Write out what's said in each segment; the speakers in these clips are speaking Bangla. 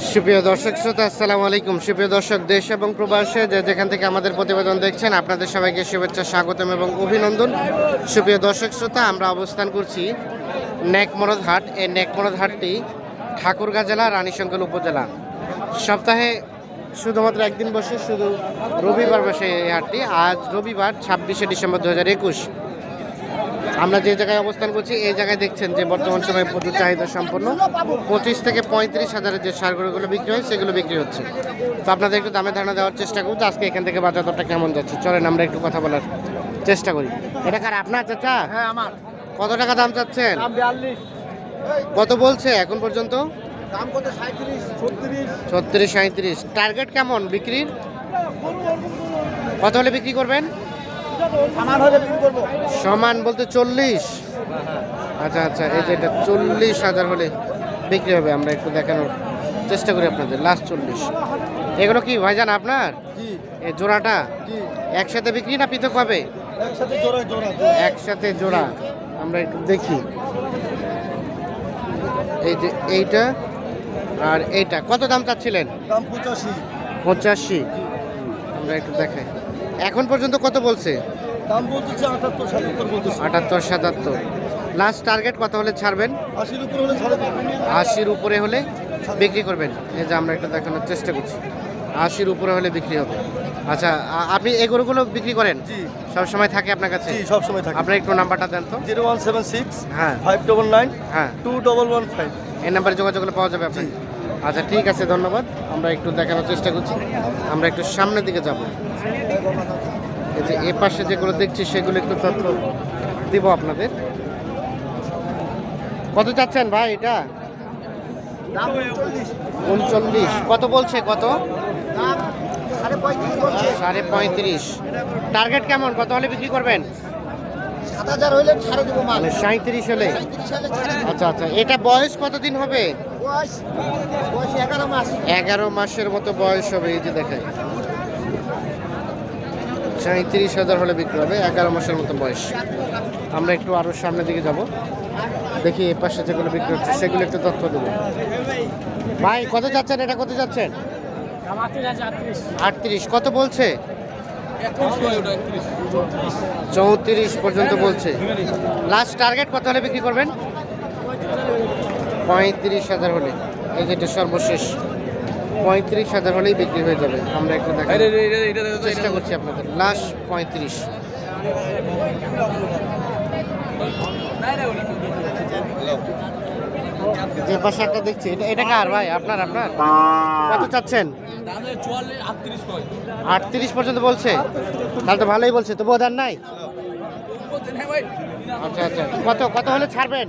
সুপ্রিয় দর্শক শ্রোতা, আসসালামু আলাইকুম। সুপ্রিয় দর্শক, দেশ এবং প্রবাসে যে যেখান থেকে আমাদের প্রতিবেদন দেখছেন, আপনাদের সবাইকে শুভেচ্ছা, স্বাগতম এবং অভিনন্দন। সুপ্রিয় দর্শক শ্রোতা, আমরা অবস্থান করছি নেকমরদ হাট। এই নেকমরদ হাটটি ঠাকুরগাঁ জেলা রানীশঙ্কর উপজেলা। সপ্তাহে শুধুমাত্র একদিন বসে, শুধু রবিবার বসে এই হাটটি। আজ রবিবার, ছাব্বিশে ডিসেম্বর দু হাজার একুশ। আমরা যে জায়গায় অবস্থান করছি এই জায়গায় দেখছেন যে বর্তমান সময়ে প্রচুর চাহিদা সম্পন্ন। পঁচিশ থেকে পঁয়ত্রিশ হাজারের যে সারগুলোগুলো বিক্রি হয় সেগুলো বিক্রি হচ্ছে। তো আপনাদের একটু দামে ধারণা দেওয়ার চেষ্টা করব যে আজকে এখান থেকে বাজার দরটা কেমন যাচ্ছে। চলেন আমরা একটু কথা বলার চেষ্টা করি। এটা কার আপনার চাচা? হ্যাঁ আমার। কত টাকা দাম চাচ্ছেন? কত বলছে এখন পর্যন্ত? দাম কত? ছত্রিশ। ছত্রিশ সাঁত্রিশ টার্গেট কেমন বিক্রির? কত হলে বিক্রি করবেন? সমান বলতে চল্লিশ। আচ্ছা আচ্ছা এই যে এটা চল্লিশ হাজার হলে বিক্রি হবে আমরা একটু দেখানোর চেষ্টা করি আপনাদের লাস্ট চল্লিশ। এগুলো কি ভাইজান আপনার? এই জোড়াটা? একসাথে বিক্রি না পৃথক হবে একসাথে জোড়া জোড়া একসাথে জোড়া আমরা একটু দেখি। এই যে এইটা আর এইটা কত দাম চাচ্ছিলেন? পঁচাশি। আমরা একটু দেখাই। এখন পর্যন্ত কত বলছে? দাম বলতেছে আটাত্তর সাতাত্তর বলতেছে। আটাত্তর সাতাত্তর। লাস্ট টার্গেট কত হলে ছাড়বেন? আশির উপর হলে। আশির উপরে হলে বিক্রি করবেন। এই যে আমরা একটা দেখানোর চেষ্টা করছি। আশির উপরে হলে বিক্রি হবে। আচ্ছা আপনি এই গরুগুলো বিক্রি করেন? জি। সব সময় থাকে আপনার কাছে? জি সবসময় থাকে। আপনার একটু নাম্বারটা দেন তো। জিরো ওয়ান সেভেন সিক্স হ্যাঁ। ফাইভ ডবল নাইন হ্যাঁ। Two double one five. এই নাম্বারে যোগাযোগ করলে পাওয়া যাবে আপনি আচ্ছা ঠিক আছে ধন্যবাদ। আমরা একটু দেখানোর চেষ্টা করছি। আমরা একটু সামনের দিকে যাব। এই যে এ পাশে যেগুলো দেখছি সেগুলো একটু তথ্য দিব আপনাদের। কত চাচ্ছেন ভাই এটা? উনচল্লিশ। কত বলছে কত? সাড়ে পঁয়ত্রিশ। টার্গেট কেমন? কত হলে বিক্রি করবেন? মানে সাঁত্রিশ হলে? আচ্ছা আচ্ছা। এটা বয়স কতদিন হবে? বয়স বয়স এগারো মাস। এগারো মাসের মতো বয়স হবে এই যে দেখায় সাঁত্রিশ হাজার হলে বিক্রি হবে, এগারো মাসের মতো বয়স। আমরা একটু আরও সামনের দিকে যাব। দেখি এ পাশে যেগুলো বিক্রি হচ্ছে, সেগুলো একটু তথ্য দেবো। ভাই, কত যাচ্ছেন? এটা কত যাচ্ছেন? আটত্রিশ। কত বলছে? চৌত্রিশ পর্যন্ত বলছে। লাস্ট টার্গেট কত হলে বিক্রি করবেন? পঁয়ত্রিশ হাজার হলে। এই যেটা সর্বশেষ। পঁয়ত্রিশ হাজার হলেই বিক্রি হয়ে যাবে। আমরা একটু দেখা চেষ্টা করছি আপনাদের। লাস্ট পঁয়ত্রিশ। যে পাশে একটা দেখছি এটা এটা কার ভাই? আপনার আপনার? কত চাচ্ছেন? আটত্রিশ পর্যন্ত বলছে। তাহলে তো ভালোই বলছে তবুও দান নাই? আচ্ছা আচ্ছা। কত কত হলে ছাড়বেন?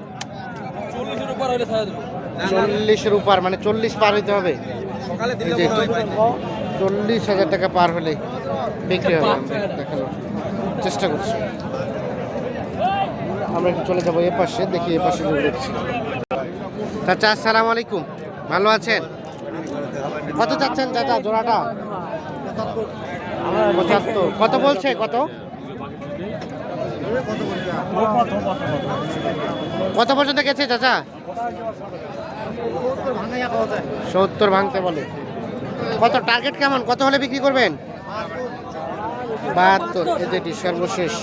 চল্লিশের উপর মানে চল্লিশ পার হইতে হবে। চল্লিশ হাজার টাকা পার হলে বিক্রি হবে। দেখানোর চেষ্টা করছি। আমরা একটু চলে যাব এ পাশে দেখি এ পাশে দেখছি। চাচা আসসালামু আলাইকুম। ভালো আছেন? কত চাচ্ছেন চাচা জোড়াটা? পঁচাত্তর। কত বলছে? কত? কত পর্যন্ত গেছে চাচা? সত্তর ভাঙতে বলে। কত টার্গেট কেমন? কত হলে বিক্রি করবেন? বাহাত্তর যেটি সর্বশেষ।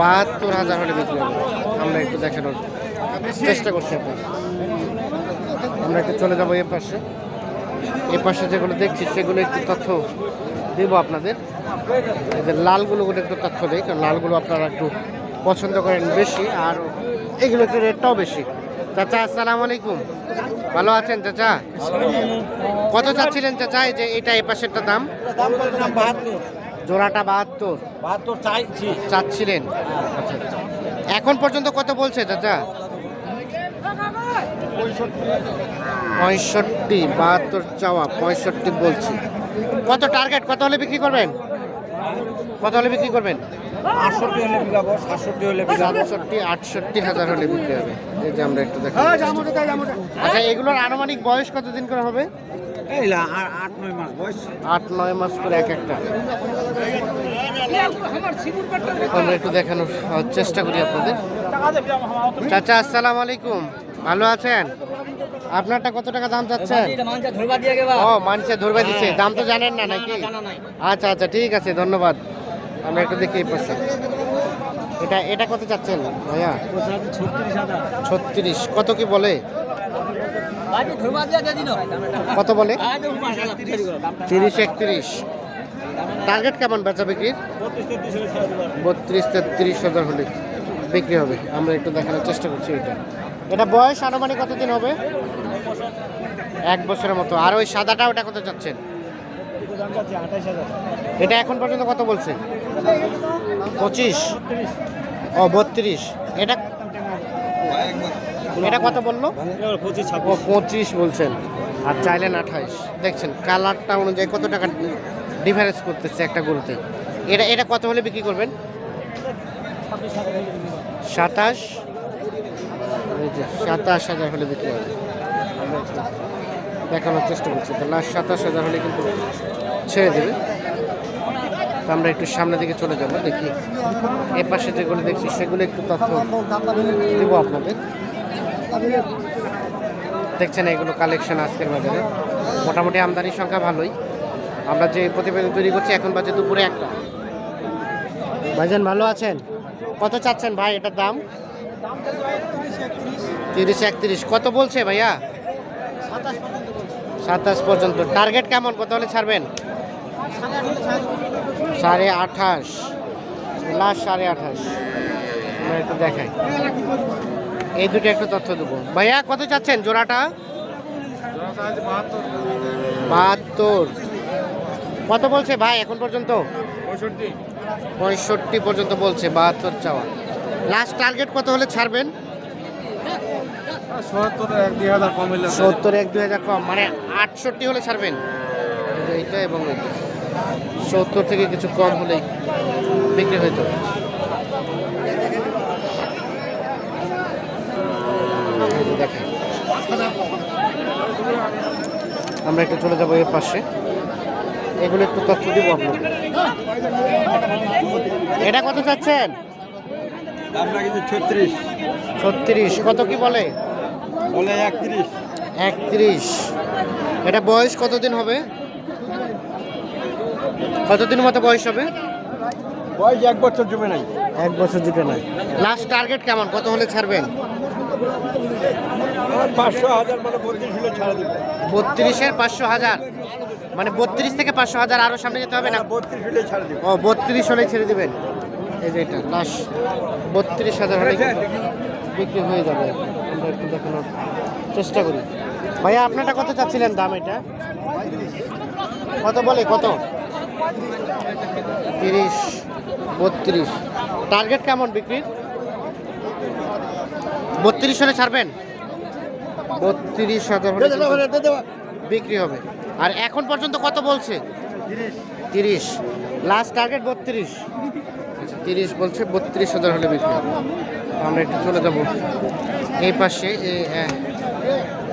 বাহাত্তর হাজার হলে বিক্রি হবে। আমরা একটু দেখানোর চেষ্টা করছি আমরা একটু চলে যাব এ পাশে। এ পাশে যেগুলো দেখছি, সেগুলো একটু তথ্য দেবো আপনাদের। এদের লালগুলো গুলো একটু তথ্য দেয় কারণ লালগুলো আপনারা একটু পছন্দ করেন বেশি, আর এগুলো একটু রেটটাও বেশি। চাচা, আসসালামু আলাইকুম। ভালো আছেন চাচা? কত চাচ্ছিলেন চাচা? যে এটা এই পাশেরটা দাম? জোড়াটা বাহাত্তর। বাহাত্তর চাইছি চাচ্ছিলেন। এখন পর্যন্ত কত বলছে চাচা? পঁয়ষট্টি, বাহাত্তর চাওয়া, পঁয়ষট্টি বলছি। কত টার্গেট? কত হলে বিক্রি করবেন? কত হলে বিক্রি করবেন? আটষট্টি হলে বিকাবো সাতষট্টি হলে সাতষট্টি আটষট্টি হাজার হলে বিক্রি হবে। এই যে আমরা একটু দেখো আচ্ছা এগুলোর আনুমানিক বয়স কতদিন করে হবে? আট নয় মাস বয়স। আট নয় মাস করে এক একটা। আমরা একটু দেখানোর চেষ্টা করি আপনাদের। চাচা আসসালামু আলাইকুম। ভালো আছেন? আপনারটা কত টাকা দাম চাচ্ছেন? ও মানুষের ধরবে দিচ্ছে হ্যাঁ। দাম তো জানেন না নাকি? আচ্ছা আচ্ছা ঠিক আছে ধন্যবাদ। আমরা একটু দেখি পাশে। এটা এটা কত চাচ্ছেন ভাইয়া? ছত্রিশ। কত কি বলে? কত বলে? তিরিশ একত্রিশ। টার্গেট কেমন বেচা বিক্রির? বত্রিশ তেত্রিশ হাজার হলে বিক্রি হবে। আমরা একটু দেখানোর চেষ্টা করছি এটা। এটা বয়স আনুমানিক কতদিন হবে? এক বছরের মতো। আর ওই সাদাটা ওটা কত চাচ্ছেন? এটা এখন পর্যন্ত কত বলছে? পঁচিশ। ও, বত্রিশ। এটা এটা কত বলল? পঁচিশ বলছেন। আর চাইলেন আঠাইশ। দেখছেন, কালারটা অনুযায়ী কত টাকা ডিফারেন্স করতেছে একটা গরুতে। এটা এটা কত হলে বিক্রি করবেন? সাতাশ। সাতাশ হাজার হলে বিক্রি হবে। দেখানোর চেষ্টা করছি। তো লাস্ট সাতাশ হাজার হলে কিন্তু ছেড়ে দেবে। তো আমরা একটু সামনের দিকে চলে যাব, দেখি এ পাশে যেগুলো দেখছি, সেগুলো একটু তথ্য দেবো আপনাদের। দেখছেন, এগুলো কালেকশন আজকের বাজারে। মোটামুটি আমদানির সংখ্যা ভালোই। আমরা যে প্রতিবেদন তৈরি করছি, এখন বাজে দুপুরে একটা। ভাইজান, ভালো আছেন? কত চাচ্ছেন ভাই এটার দাম? তিরিশ একত্রিশ। কত বলছে ভাইয়া? সাতাশ পর্যন্ত। টার্গেট কেমন? কত হলে ছাড়বেন? সাড়ে আঠাশ। লাস্ট সাড়ে আঠাশ। একটু দেখাই। এই দুটো একটু তথ্য দেবো। ভাইয়া কত চাচ্ছেন জোড়াটা? বাহাত্তর। কত বলছে ভাই এখন পর্যন্ত? পঁয়ষট্টি। পর্যন্ত বলছে বাহাত্তর চাওয়া। লাস্ট টার্গেট কত হলে ছাড়বেন? সত্তর এক দুই হাজার কম মানে আটষট্টি হলে ছাড়বেন। এইটা এবং এইটা। সত্তর থেকে কিছু কম হলেই বিক্রি এই দেখেন। আমরা একটু চলে যাব এর পাশে। এগুলো একটু তথ্য দিব আপনাকে এটা কত চাচ্ছেন? ছত্রিশ। ছত্রিশ। কত কি বলে? বলে একত্রিশ। একত্রিশ। এটা বয়স কতদিন হবে? কতদিন মতো বয়স হবে? বয়স এক বছর জমে নাই। এক বছর জুটে নাই। লাস্ট টার্গেট কেমন? কত হলে ছাড়বেন? পাঁচশো হাজার মানে বত্রিশ হলে ছাড়া দেবে বত্রিশের পাঁচশো হাজার? মানে বত্রিশ থেকে পাঁচশো হাজার আরও সামনে যেতে হবে না? বত্রিশ হলে ছাড়া দেবে ও বত্রিশ হলে ছেড়ে দিবেন। এই যে এটা লাস্ট বত্রিশ হাজার হলে বিক্রি হয়ে যাবে। একটু দেখানোর চেষ্টা করি। ভাইয়া, আপনারটা কত চাচ্ছিলেন দাম এটা? কত বলে, কত? তিরিশ, বত্রিশ। টার্গেট কেমন বিক্রির? বত্রিশ হলে ছাড়বেন? বত্রিশ হাজার বিক্রি হবে। আর এখন পর্যন্ত কত বলছে? তিরিশ। লাস্ট টার্গেট বত্রিশ। তিরিশ বলছে, বত্রিশ হাজার হলে বিক্রি হবে। আমরা একটু চলে যাব। এই পাশে,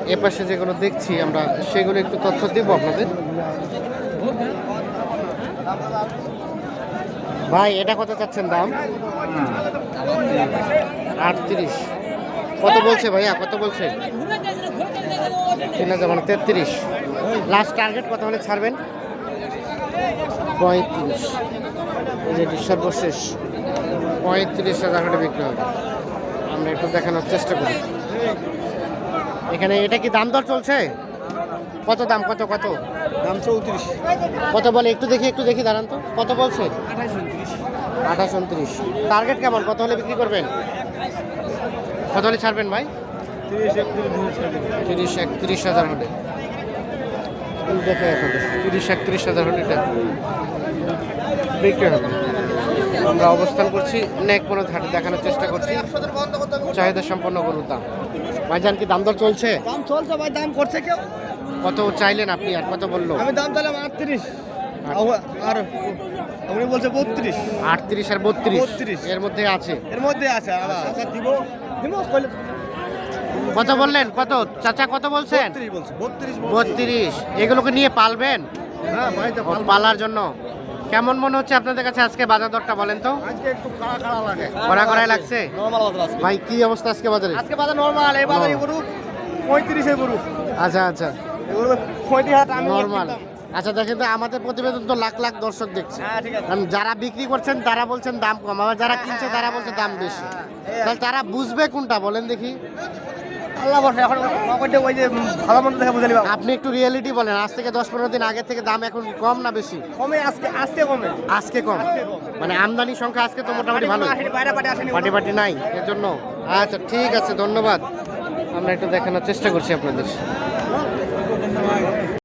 এ- পাশে যেগুলো দেখছি আমরা, সেগুলো একটু তথ্য দেব আপনাদের। ভাই, এটা কত চাচ্ছেন দাম? আটত্রিশ। কত বলছে ভাইয়া? কত বলছে? তিন হাজার মানে তেত্রিশ। লাস্ট টার্গেট কত হলে ছাড়বেন? পঁয়ত্রিশ। সর্বশেষ। পঁয়ত্রিশ হাজার বিক্রি হবে। আমরা একটু দেখানোর চেষ্টা করি। এখানে এটা কি দাম দর চলছে? কত দাম কত কত? দাম চৌত্রিশ। কত বলে? একটু দেখি একটু দেখি দাঁড়ান তো। কত বলছে? আঠাশ উনত্রিশ। টার্গেট কেমন? কত হলে বিক্রি করবেন? কত হলে ছাড়বেন ভাই? তিরিশ একত্রিশ তিরিশ একত্রিশ হাজার হলে। দেখে তিরিশ একত্রিশ হাজার হলে এটা বিক্রি হবে। আমরা অবস্থান করছি নেক কোনো ঘাটে দেখানোর চেষ্টা করছি। চাহিদা সম্পন্ন গরুর দাম। ভাইজান কি দাম দর চলছে? দাম চলছে ভাই দাম করছে কেউ। কত চাইলেন আপনি আর কত বলল? আমি দাম চাইলাম আটত্রিশ। আর উনি বলছে বত্রিশ। আটত্রিশ আর বত্রিশ? 32 এর মধ্যে আছে? এর মধ্যে আছে আচ্ছা দিব। দিব কত বললেন? কত? চাচা কত বলছেন? বত্রিশ বলছে বত্রিশ বত্রিশ। এগুলোকে নিয়ে পালবেন? হ্যাঁ পালার জন্য? কেমন মনে হচ্ছে আপনাদের কাছে আজকে বাজার দরটা বলেন তো? আজকে একটু খাড়া খাড়া লাগে। কড়া কড়াই লাগছে? নরমাল বাজার আজকে। ভাই কি অবস্থা আজকে বাজারে? আজকে বাজার নরমাল এই বাজারে। গরু পঁয়ত্রিশে গরু। আচ্ছা আচ্ছা। পঁয়ত্রিশ হাজার আমি নর্মাল। আচ্ছা দেখেন তো আমাদের প্রতিবেদন তো লাখ লাখ দর্শক দেখছে। হ্যাঁ ঠিক আছে। কারণ যারা বিক্রি করছেন তারা বলছেন দাম কম। আবার যারা কিনছে তারা বলছে দাম বেশি। তাহলে তারা বুঝবে কোনটা বলেন দেখি। আল্লাহ বসে এখন আমাকে ওই যে ভালো মন্দ দেখে বুঝে নিবা আপনি একটু রিয়েলিটি বলেন আজ থেকে দশ পনেরো দিন আগে থেকে দাম এখন কম না বেশি? কমে আজকে আজকে কমে। আজকে কম। মানে আমদানি সংখ্যা আজকে তো মোটামুটি ভালো। বাইরে পাটে আসেনি পার্টি পার্টি নাই এর জন্য আচ্ছা ঠিক আছে ধন্যবাদ। আমরা একটু দেখানোর চেষ্টা করছি আপনাদের।